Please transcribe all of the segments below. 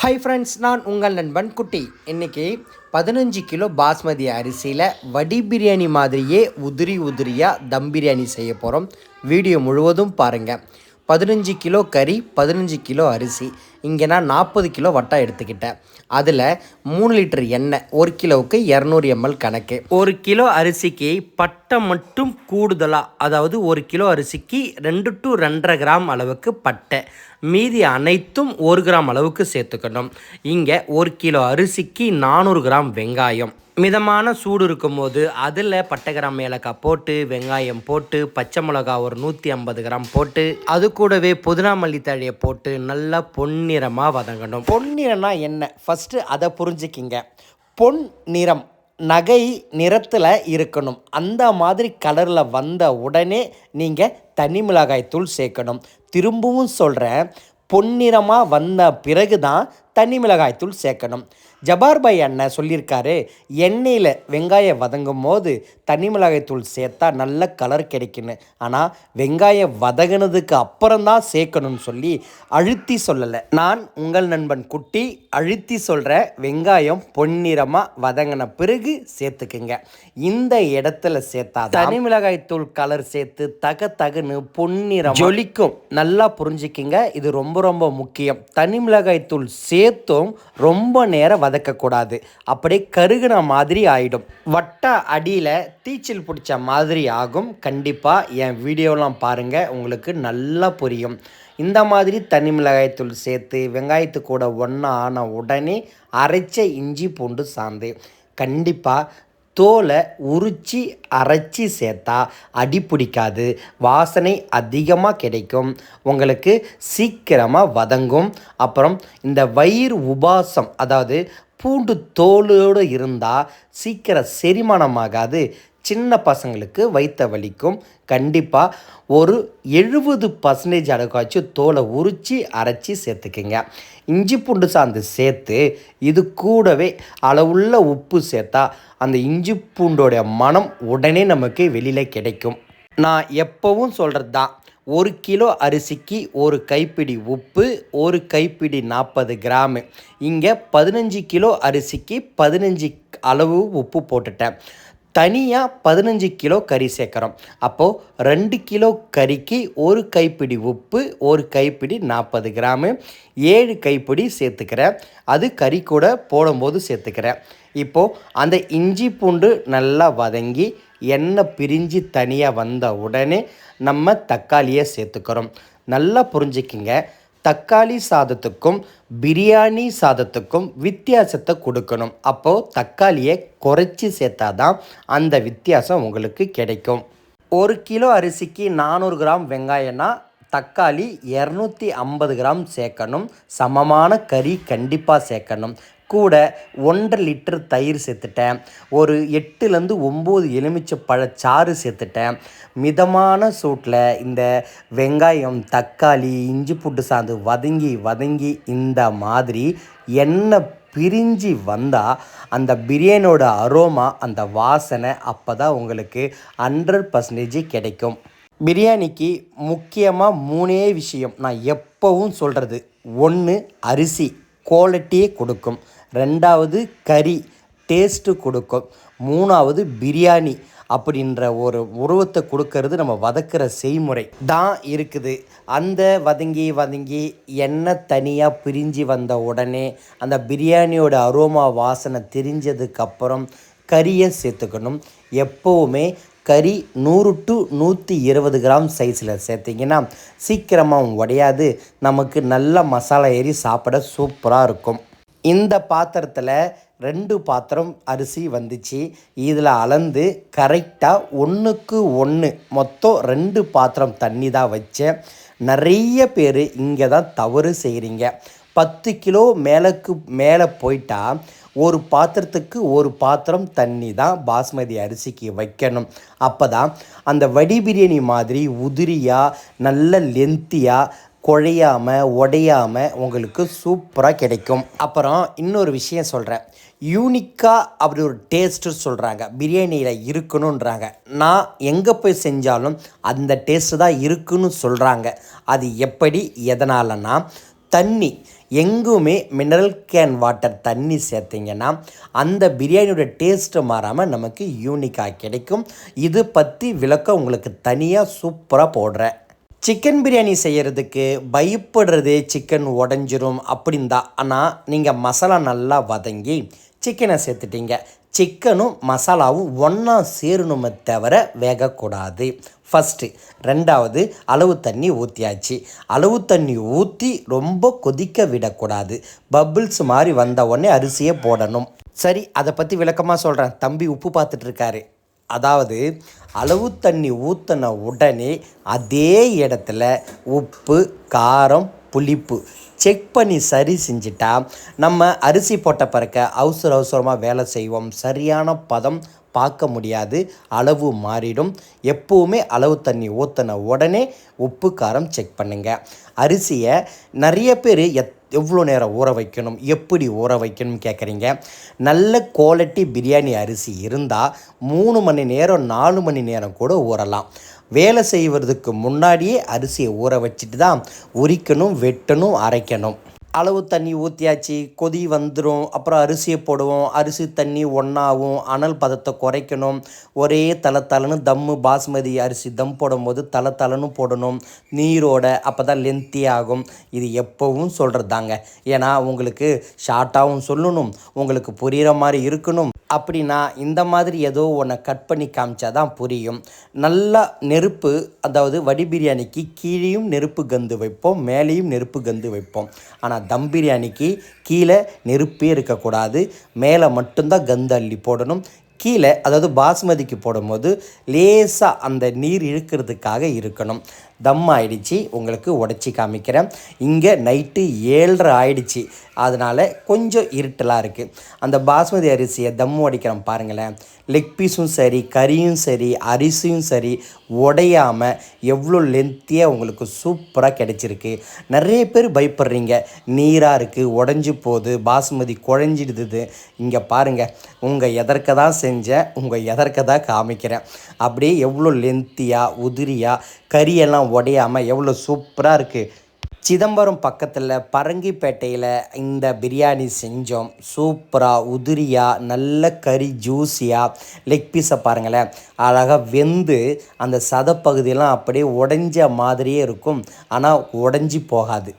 Hi friends நான் உங்கள் நண்பன் குட்டி. இன்றைக்கி பதினஞ்சு கிலோ பாஸ்மதி அரிசியில் வடி பிரியாணி மாதிரியே உதிரி உதிரியாக தம் பிரியாணி செய்ய போகிறோம் வீடியோ முழுவதும் பாருங்கள் பதினஞ்சு கிலோ கறி பதினஞ்சு கிலோ அரிசி. இங்கே நான் நாற்பது கிலோ வட்டா எடுத்துக்கிட்டேன். அதில் மூணு லிட்டர் எண்ணெய் ஒரு கிலோவுக்கு இரநூறு எம்எல் கணக்கு. ஒரு கிலோ அரிசிக்கு பட்டை மட்டும் கூடுதலாக அதாவது ஒரு கிலோ அரிசிக்கு ரெண்டு டு ரெண்டரை கிராம் அளவுக்கு பட்டை. மீதி அனைத்தும் ஒரு கிராம் அளவுக்கு சேர்த்துக்கணும். இங்கே ஒரு கிலோ அரிசிக்கு நானூறு கிராம் வெங்காயம். மிதமான சூடு இருக்கும்போது அதில் பட்டை கிராம் ஏலக்காய் போட்டு வெங்காயம் போட்டு பச்சை மிளகா ஒரு நூற்றி ஐம்பது கிராம் போட்டு அது கூடவே புதினா மல்லித்தழையை போட்டு நல்லா பொன்னிறமாக வதங்கணும். பொன்னிறம்னா என்ன? ஃபஸ்ட்டு அதை புரிஞ்சுக்கிங்க. பொன் நிறம் நகை நிறத்தில் இருக்கணும். அந்த மாதிரி கலரில் வந்த உடனே நீங்கள் தனி மிளகாய் தூள் சேர்க்கணும். திரும்பவும் சொல்கிறேன் பொன்னிறமாக வந்த பிறகு தான் தனி மிளகாய் தூள் சேர்க்கணும். ஜபார் பாய் அண்ணன் சொல்லியிருக்காரு எண்ணெயில் வெங்காயம் வதங்கும் போது தனி மிளகாய் தூள் சேர்த்தா நல்ல கலர் கிடைக்குன்னு. ஆனால் வெங்காயம் வதங்கினதுக்கு அப்புறம் தான் சேர்க்கணும்னு சொல்லி அழுத்தி சொல்லலை. நான் உங்கள் நண்பன் குட்டி அழுத்தி சொல்கிற வெங்காயம் பொன்னிறமாக வதங்கின பிறகு சேர்த்துக்குங்க. இந்த இடத்துல சேர்த்தா தனி மிளகாய் தூள் கலர் சேர்த்து தக தகுன்னு பொன்னிறம் ஜொலிக்கும். நல்லா புரிஞ்சுக்கிங்க. இது ரொம்ப ரொம்ப முக்கியம். தனி மிளகாய் தூள் சேர்த்தும் ரொம்ப நேரம் வதக்கக்கூடாது. அப்படியே கருகுன மாதிரி ஆகிடும் வட்ட அடியில் தீச்சல் பிடிச்ச மாதிரி ஆகும். கண்டிப்பாக என் வீடியோலாம் பாருங்கள் உங்களுக்கு நல்லா புரியும். இந்த மாதிரி தனி மிளகாய்த்தூள் சேர்த்து வெங்காயத்து கூட ஒன்றா ஆன உடனே அரைச்ச இஞ்சி பூண்டு சாந்து. கண்டிப்பாக தோலை உரிச்சி அரைச்சி சேர்த்தா அடி பிடிக்காது. வாசனை அதிகமாக கிடைக்கும். உங்களுக்கு சீக்கிரமாக வதங்கும். அப்புறம் இந்த வயிறு உபாசம் அதாவது பூண்டு தோலோடு இருந்தால் சீக்கிரம் செரிமானமாகாது. சின்ன பசங்களுக்கு வைத்த வலிக்கும். கண்டிப்பாக ஒரு எழுபது பர்சன்டேஜ் அளவுக்காச்சும் தோலை உரித்து அரைச்சி சேர்த்துக்குங்க. இஞ்சி பூண்டு சாந்து சேர்த்து இது கூடவே அளவுள்ள உப்பு சேர்த்தா அந்த இஞ்சி பூண்டோடைய மனம் உடனே நமக்கு வெளியில் கிடைக்கும். நான் எப்போவும் சொல்கிறது தான் ஒரு கிலோ அரிசிக்கு ஒரு கைப்பிடி உப்பு ஒரு கைப்பிடி நாற்பது கிராமு. இங்கே பதினஞ்சு கிலோ அரிசிக்கு பதினஞ்சு அளவு உப்பு போட்டுட்டேன். தனியாக பதினஞ்சு கிலோ கறி சேர்க்குறோம். அப்போது ரெண்டு கிலோ கறிக்கு ஒரு கைப்பிடி உப்பு ஒரு கைப்பிடி நாற்பது கிராமு ஏழு கைப்பிடி சேர்த்துக்கிறேன். அது கறி கூட போடும்போது சேர்த்துக்கிறேன். இப்போது அந்த இஞ்சி பூண்டு நல்லா வதங்கி எண்ணெய் பிரிஞ்சு தனியாக வந்த உடனே நம்ம தக்காளியை சேர்த்துக்கிறோம். நல்லா புரிஞ்சுக்கிங்க. தக்காளி சாதத்துக்கும் பிரியாணி சாதத்துக்கும் வித்தியாசத்தை கொடுக்கணும். அப்போது தக்காளியை குறைச்சி சேர்த்தா தான் அந்த வித்தியாசம் உங்களுக்கு கிடைக்கும். ஒரு கிலோ அரிசிக்கு நானூறு கிராம் வெங்காயம்னா தக்காளி இரநூத்தி ஐம்பது கிராம் சேர்க்கணும். சமமான கறி கண்டிப்பாக சேர்க்கணும். கூட ஒன்றரை லிட்டர் தயிர் சேர்த்துட்டேன். ஒரு எட்டுலேருந்து ஒம்பது எலுமிச்சை பழச்சாறு சேர்த்துட்டேன். மிதமான சூட்டில் இந்த வெங்காயம் தக்காளி இஞ்சி புட்டு சாந்து வதங்கி வதங்கி இந்த மாதிரி எண்ணெய் பிரிஞ்சு வந்தால் அந்த பிரியாணியோட அரோமா அந்த வாசனை அப்போ தான் உங்களுக்கு ஹண்ட்ரட் பர்சன்டேஜ் கிடைக்கும். பிரியாணிக்கு முக்கியமாக மூணே விஷயம். நான் எப்போவும் சொல்கிறது ஒன்று அரிசி குவாலிட்டியே கொடுக்கும். ரெண்டாவது கறி டேஸ்ட்டு கொடுக்கும். மூணாவது பிரியாணி அப்படின்ற ஒரு உருவத்தை கொடுக்கறது நம்ம வதக்கிற செய்முறை. தான் இருக்குது. அந்த வதங்கி வதங்கி எண்ணெய் தனியாக பிரிஞ்சு வந்த உடனே அந்த பிரியாணியோட அரோமா வாசனை தெரிஞ்சதுக்கப்புறம் கறியை சேர்த்துக்கணும். எப்போவுமே கறி நூறு டு நூற்றி இருபது கிராம் சைஸில் சேர்த்திங்கன்னா சீக்கிரமாக உடையாது. நமக்கு நல்ல மசாலா ஏறி சாப்பிட சூப்பராக இருக்கும். இந்த பாத்திரத்தில் ரெண்டு பாத்திரம் அரிசி வந்துச்சு. இதில் அளந்து கரெக்டாக ஒன்றுக்கு ஒன்று மொத்தம் ரெண்டு பாத்திரம் தண்ணி தான் வச்சேன். நிறைய பேர் இங்கே தான் தவறு செய்கிறீங்க பத்து கிலோ மேலக்கு மேலே போயிட்டா ஒரு பாத்திரத்துக்கு ஒரு பாத்திரம் தண்ணி தான் பாஸ்மதி அரிசிக்கு வைக்கணும். அப்போ தான் அந்த வடி பிரியாணி மாதிரி உதிரியாக நல்ல லென்த்தியாக குழையாமல் உடையாமல் உங்களுக்கு சூப்பராக கிடைக்கும். அப்புறம் இன்னொரு விஷயம் சொல்கிறேன் யூனிக்காக அப்படி ஒரு டேஸ்ட்டு சொல்கிறாங்க பிரியாணியில் இருக்கணுன்றாங்க நான் எங்கே போய் செஞ்சாலும் அந்த டேஸ்ட்டு தான் இருக்குன்னு சொல்கிறாங்க அது எப்படி? எதனாலன்னா தண்ணி. எங்குமே மினரல் கேன் வாட்டர் தண்ணி சேர்த்திங்கன்னா அந்த பிரியாணியோட டேஸ்ட்டு மாறாமல் நமக்கு யூனிக்காக கிடைக்கும். இது பற்றி விளக்கம் உங்களுக்கு தனியாக சூப்பராக போடுறேன். சிக்கன் பிரியாணி செய்கிறதுக்கு பயப்படுறதே சிக்கன் உடஞ்சிரும் அப்படின்னு தான் ஆனால் நீங்கள் மசாலா நல்லா வதங்கி சிக்கனை சேர்த்துட்டீங்க. சிக்கனும் மசாலாவும் ஒன்றா சேரணுமே தவிர வேகக்கூடாது. ஃபஸ்ட்டு ரெண்டாவது அளவு தண்ணி ஊற்றியாச்சு அளவு தண்ணி ஊற்றி ரொம்ப கொதிக்க விடக்கூடாது. பபிள்ஸ் மாதிரி வந்த உடனே அரிசியை போடணும். சரி அதை பற்றி விளக்கமாக சொல்கிறேன் தம்பி உப்பு பார்த்துட்ருக்காரு அதாவது அளவு தண்ணி ஊற்றின உடனே அதே இடத்துல உப்பு காரம் புளிப்பு செக் பண்ணி சரி செஞ்சிட்டா நம்ம அரிசி போட்ட பிறக்க அவசர அவசரமாக வேலை செய்வோம். சரியான பதம் பார்க்க முடியாது. அளவு மாறிடும். எப்போவுமே அளவு தண்ணி ஊற்றின உடனே உப்பு காரம் செக் பண்ணுங்க. அரிசியை நிறைய பேர் எத் எவ்வளோ நேரம் ஊற வைக்கணும் எப்படி ஊற வைக்கணும்னு கேட்குறீங்க. நல்ல குவாலிட்டி பிரியாணி அரிசி இருந்தால் மூணு மணி நேரம் நாலு மணி நேரம் கூட ஊறலாம். வேலை செய்வதற்கு முன்னாடியே அரிசியை ஊற வச்சுட்டு தான் உரிக்கணும் வெட்டணும் அரைக்கணும். அளவு தண்ணி ஊற்றியாச்சு கொதி வந்துடும் அப்புறம் அரிசியை போடுவோம் அரிசி தண்ணி ஒன்றாகும் அனல் பதத்தை குறைக்கணும் ஒரே தலை தலைன்னு தம்மு பாஸ்மதி அரிசி தம் போடும்போது தலை தலைன்னு போடணும் நீரோட அப்போ தான் லென்த்தி ஆகும். இது எப்போவும் சொல்கிறது தாங்க ஏன்னா உங்களுக்கு ஷார்ட்டாகவும் சொல்லணும் உங்களுக்கு புரிகிற மாதிரி இருக்கணும். அப்படின்னா இந்த மாதிரி ஏதோ ஒன்றை கட் பண்ணி காமிச்சா தான் புரியும். நல்லா நெருப்பு அதாவது வடி பிரியாணிக்கு கீழேயும் நெருப்பு கந்து வைப்போம் மேலேயும் நெருப்பு கந்து வைப்போம். ஆனால் தம் பிரியாணிக்கு கீழே நெருப்பே இருக்கக்கூடாது. மேலே மட்டும்தான் கந்து அள்ளி போடணும். கீழே அதாவது பாஸ்மதிக்கு போடும்போது லேசாக அந்த நீர் இழுக்கிறதுக்காக இருக்கணும். தம் ஆயிடுச்சு உங்களுக்கு உடச்சி காமிக்கிறேன். இங்கே நைட்டு ஏழரை ஆயிடுச்சு. அதனால் கொஞ்சம் இருட்டலாக இருக்குது அந்த பாஸ்மதி அரிசியை தம் உடைக்கிறோம் பாருங்களேன். லெக் பீஸும் சரி கறியும் சரி அரிசியும் சரி உடையாமல் எவ்வளோ லென்த்தியாக உங்களுக்கு சூப்பராக கிடச்சிருக்கு. நிறைய பேர் பயப்படுறீங்க. நீராக இருக்குது உடஞ்சி போகுது பாஸ்மதி குழஞ்சிடுது. இங்கே பாருங்கள் உங்கள் எதற்க தான் செஞ்சேன் உங்கள் எதற்க தான் காமிக்கிறேன். அப்படியே எவ்வளோ லென்த்தியாக உதிரியாக கறியெல்லாம் உடையாமல் எவ்வளோ சூப்பராக இருக்குது சிதம்பரம் பக்கத்தில் பரங்கிப்பேட்டையில் இந்த பிரியாணி செஞ்சோம். சூப்பராக உதிரியாக நல்ல கறி ஜூஸியாக லெக் பீஸை பாருங்களேன். அழகாக வெந்து அந்த சதப்பகுதியெல்லாம் அப்படியே உடைஞ்ச மாதிரியே இருக்கும். ஆனால் உடஞ்சி போகாது.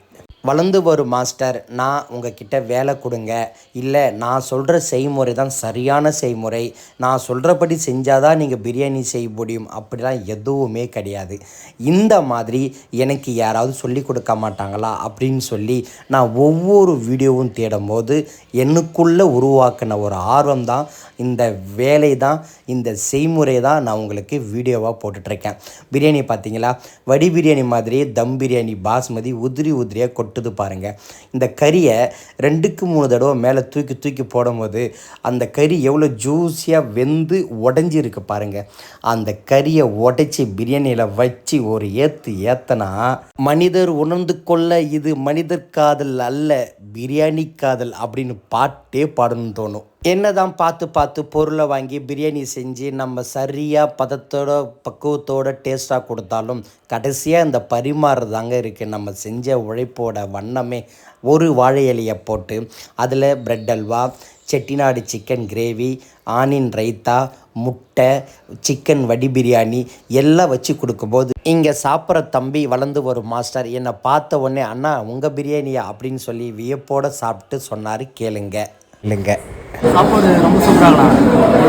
வளர்ந்து வரும் மாஸ்டர் நான் உங்ககிட்ட வேலை கொடுங்க. இல்லை நான் சொல்கிற செய்முறை தான் சரியான செய்முறை. நான் சொல்கிறபடி செஞ்சால் தான் நீங்கள் பிரியாணி செய்ய முடியும். அப்படிலாம் எதுவுமே கிடையாது. இந்த மாதிரி எனக்கு யாராவது சொல்லி கொடுக்க மாட்டாங்களா? அப்படின்னு சொல்லி நான் ஒவ்வொரு வீடியோவும் தேடும்போது எனக்குள்ளே உருவாக்கின ஒரு ஆர்வம் தான் இந்த வேலை தான் இந்த செய்முறை தான் நான் உங்களுக்கு வீடியோவாக போட்டுட்ருக்கேன் பிரியாணி பார்த்தீங்களா? வடி பிரியாணி மாதிரியே தம் பிரியாணி பாஸ்மதி உதிரி உதிரியாக கொட்டுது பாருங்கள் இந்த கறியை ரெண்டுக்கு மூணு தடவை மேலே தூக்கி தூக்கி போடும்போது அந்த கறி எவ்வளோ ஜூஸியாக வெந்து உடஞ்சிருக்கு பாருங்கள் அந்த கறியை உடைச்சி பிரியாணியில் வச்சு ஒரு ஏற்று ஏத்தனா மனிதர் உணர்ந்து கொள்ள இது மனிதர் காதல் அல்ல பிரியாணி காதல் அப்படின்னு பாட்டே பாடணும்னு தோணும். என்னதான் பார்த்து பார்த்து பொருளை வாங்கி பிரியாணி செஞ்சு நம்ம சரியாக பதத்தோட பக்குவத்தோட டேஸ்ட்டாக கொடுத்தாலும் கடைசியாக இந்த பரிமாறுறதாங்க இருக்குது நம்ம செஞ்ச உழைப்போட வண்ணமே ஒரு வாழை இலையை போட்டு அதில் bread halwa Chettinad chicken gravy ஆனின் raita முட்டை சிக்கன் வடி பிரியாணி எல்லாம் வச்சு கொடுக்கும்போது இங்கே சாப்பிட்ற தம்பி வளர்ந்து வரும் மாஸ்டர் என்னை பார்த்த உடனே அண்ணா உங்கள் பிரியாணியா? அப்படின்னு சொல்லி வியப்போடு சாப்பிட்டு சொன்னார் கேளுங்க. இல்லைங்க. சாப்பாடு ரொம்ப சூப்பராகண்ணா.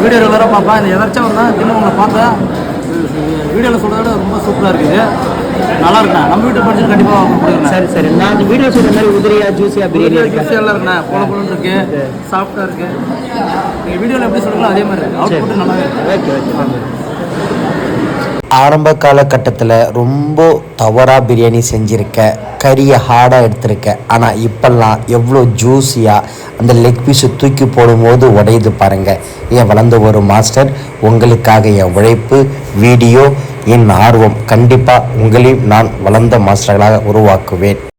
வீடியோ ரெகுலராக பார்ப்பேன் இந்த எதாச்சும் வந்தால் தினம் உங்களை பார்த்தா வீடியோவில் சொல்கிறத விட ரொம்ப சூப்பராக இருக்குது. நல்லா இருக்குண்ணா. நம்ம வீட்டு படிச்சு கண்டிப்பாக கொடுக்குறேன் சரி சரி. நான் அந்த வீடியோ சொல்கிற மாதிரி உதிரியா ஜூஸியா பிரியாணி ஜூஸி எல்லாம் இருக்குண்ணா போல போலன்னு இருக்கு. சாஃப்டாக இருக்கு. நீங்கள் வீடியோவில் எப்படி சொல்லுங்களோ அதே மாதிரி அவுட் புட் நல்லாவே இருக்கு. ஓகே ஓகே ஆரம்ப காலகட்டத்தில் ரொம்ப தவறாக பிரியாணி செஞ்சுருக்க கறியை ஹார்டாக எடுத்திருக்க. ஆனால் இப்போல்லாம் எவ்வளோ ஜூஸியாக அந்த லெக் பீஸை தூக்கி போடும்போது உடையுது பாருங்கள் என் வளர்ந்த ஒரு மாஸ்டர் உங்களுக்காக என் உழைப்பு வீடியோ என் ஆர்வம். கண்டிப்பாக உங்களையும் நான் வளர்ந்த மாஸ்டர்களாக உருவாக்குவேன்.